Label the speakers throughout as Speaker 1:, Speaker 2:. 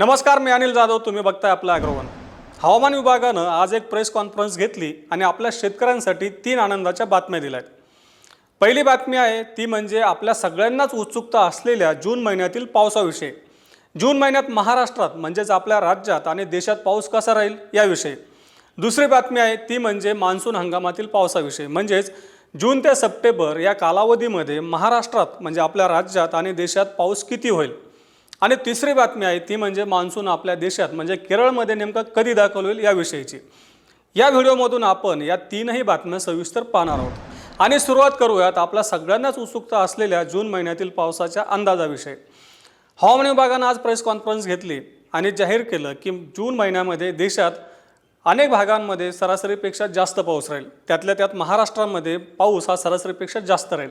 Speaker 1: नमस्कार मी अनिल जाधव तुम्ही बघताय आपलं अग्रवन हवामान विभागानं आज एक प्रेस कॉन्फरन्स घेतली आणि आपल्या शेतकऱ्यांसाठी तीन आनंदाच्या बातम्या दिल्या आहेत पहिली बातमी आहे ती म्हणजे आपल्या सगळ्यांनाच उत्सुकता असलेल्या जून महिन्यातील पावसाविषयी जून महिन्यात महाराष्ट्रात म्हणजेच आपल्या राज्यात आणि देशात पाऊस कसा राहील याविषयी दुसरी बातमी आहे ती म्हणजे मान्सून हंगामातील पावसाविषयी म्हणजेच जून ते सप्टेंबर या कालावधीमध्ये महाराष्ट्रात म्हणजे आपल्या राज्यात आणि देशात पाऊस किती होईल आणि तिसरी बातमी आहे ती म्हणजे मान्सून आपल्या देशात म्हणजे केरळमध्ये नेमका कधी दाखल होईल याविषयीची या व्हिडिओमधून आपण या तीनही बातम्या सविस्तर पाहणार आहोत आणि सुरुवात करूयात आपल्या सगळ्यांनाच उत्सुकता असलेल्या जून महिन्यातील पावसाच्या अंदाजाविषयी हवामान विभागानं आज प्रेस कॉन्फरन्स घेतली आणि जाहीर केलं की जून महिन्यामध्ये देशात अनेक भागांमध्ये सरासरीपेक्षा जास्त पाऊस राहील त्यातल्या त्यात महाराष्ट्रामध्ये पाऊस हा सरासरीपेक्षा जास्त राहील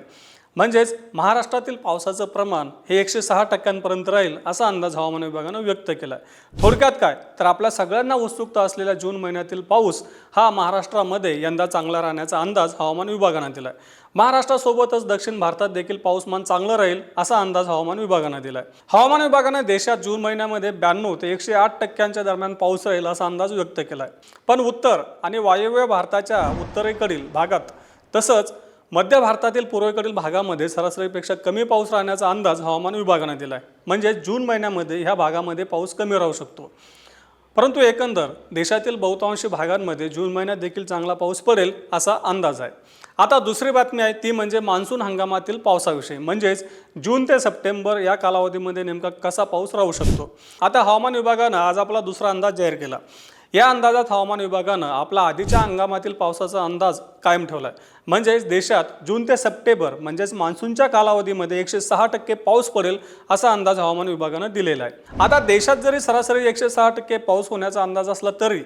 Speaker 1: म्हणजेच महाराष्ट्रातील पावसाचं प्रमाण हे एकशे सहा टक्क्यांपर्यंत राहील असा अंदाज हवामान विभागानं व्यक्त केला आहे थोडक्यात काय तर आपल्या सगळ्यांना उत्सुकता असलेला जून महिन्यातील पाऊस हा महाराष्ट्रामध्ये यंदा चांगला राहण्याचा अंदाज हवामान विभागानं दिला आहे महाराष्ट्रासोबतच दक्षिण भारतात देखील पाऊसमान चांगलं राहील असा अंदाज हवामान विभागानं दिला आहे हवामान विभागाने देशात जून महिन्यामध्ये ब्याण्णव ते एकशे आठ टक्क्यांच्या दरम्यान पाऊस राहील असा अंदाज व्यक्त केला आहे पण उत्तर आणि वायव्य भारताच्या उत्तरेकडील भागात तसंच मध्य भारतातील पूर्वेकडील भागामध्ये सरासरीपेक्षा कमी पाऊस राहण्याचा अंदाज हवामान विभागानं दिला आहे म्हणजे जून महिन्यामध्ये ह्या भागामध्ये पाऊस कमी राहू शकतो परंतु एकंदर देशातील बहुतांशी भागांमध्ये जून महिन्यात देखील चांगला पाऊस पडेल असा अंदाज आहे आता दुसरी बातमी आहे ती म्हणजे मान्सून हंगामातील पावसाविषयी म्हणजेच जून ते सप्टेंबर या कालावधीमध्ये नेमका कसा पाऊस राहू शकतो आता हवामान विभागानं आज आपला दुसरा अंदाज जाहीर केला या अंदाजात हवामान विभागानं आपला आधीच्या हंगामातील पावसाचा अंदाज कायम ठेवला आहे म्हणजेच देशात जून ते सप्टेंबर म्हणजेच मान्सूनच्या कालावधीमध्ये एकशे सहा टक्के पाऊस पडेल असा अंदाज हवामान विभागानं दिलेला आहे आता देशात जरी सरासरी एकशे सहा टक्के पाऊस होण्याचा अंदाज असला तरी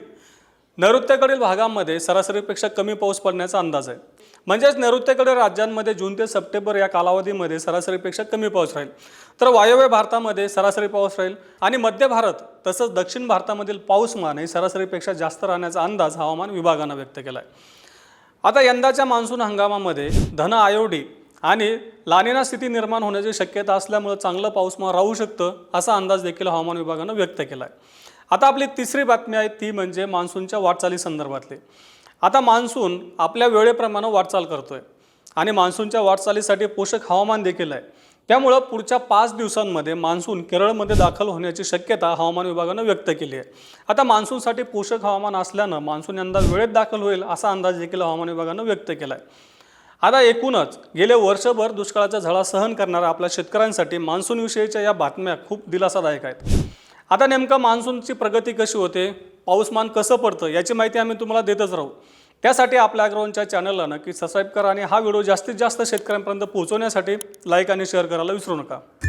Speaker 1: नैऋत्येकडील भागांमध्ये सरासरीपेक्षा कमी पाऊस पडण्याचा अंदाज आहे म्हणजेच नैऋत्येकडील राज्यांमध्ये जून ते सप्टेंबर या कालावधीमध्ये सरासरीपेक्षा कमी पाऊस राहील तर वायव्य भारतामध्ये सरासरी पाऊस राहील आणि मध्य भारत तसंच दक्षिण भारतामधील पाऊसमान हे सरासरीपेक्षा जास्त राहण्याचा अंदाज हवामान विभागानं व्यक्त केला आहे आता यंदाच्या मान्सून हंगामामध्ये धन आयोडी आणि लानिना स्थिती निर्माण होण्याची शक्यता असल्यामुळे चांगलं पाऊसमान राहू शकतं असा अंदाज देखील हवामान विभागानं व्यक्त केला आहे आता आपली तिसरी बातमी आहे ती म्हणजे मान्सूनच्या वाटचाली संदर्भातली आता मान्सून आपल्या वेळेप्रमाणे वाटचाल करतो आहे आणि मान्सूनच्या वाटचालीसाठी पोषक हवामान देखील आहे त्यामुळं पुढच्या पाच दिवसांमध्ये मान्सून केरळमध्ये दाखल होण्याची शक्यता हवामान विभागानं व्यक्त केली आहे आता मान्सूनसाठी पोषक हवामान असल्यानं मान्सून यंदा वेळेत दाखल होईल असा अंदाज देखील हवामान विभागानं व्यक्त केला आहे आता एकूणच गेले वर्षभर दुष्काळाचा झळा सहन करणाऱ्या आपल्या शेतकऱ्यांसाठी मान्सूनविषयीच्या या बातम्या खूप दिलासादायक आहेत आता नेमका मान्सूनची प्रगती कशी होते पाऊसमान कसं पडतं याची माहिती आम्ही तुम्हाला देतच राहू त्यासाठी आपल्या अग्रवनच्या चॅनलला नक्की सबस्क्राईब करा आणि हा व्हिडिओ जास्तीत जास्त शेतकऱ्यांपर्यंत पोहोचवण्यासाठी लाईक आणि शेअर करायला विसरू नका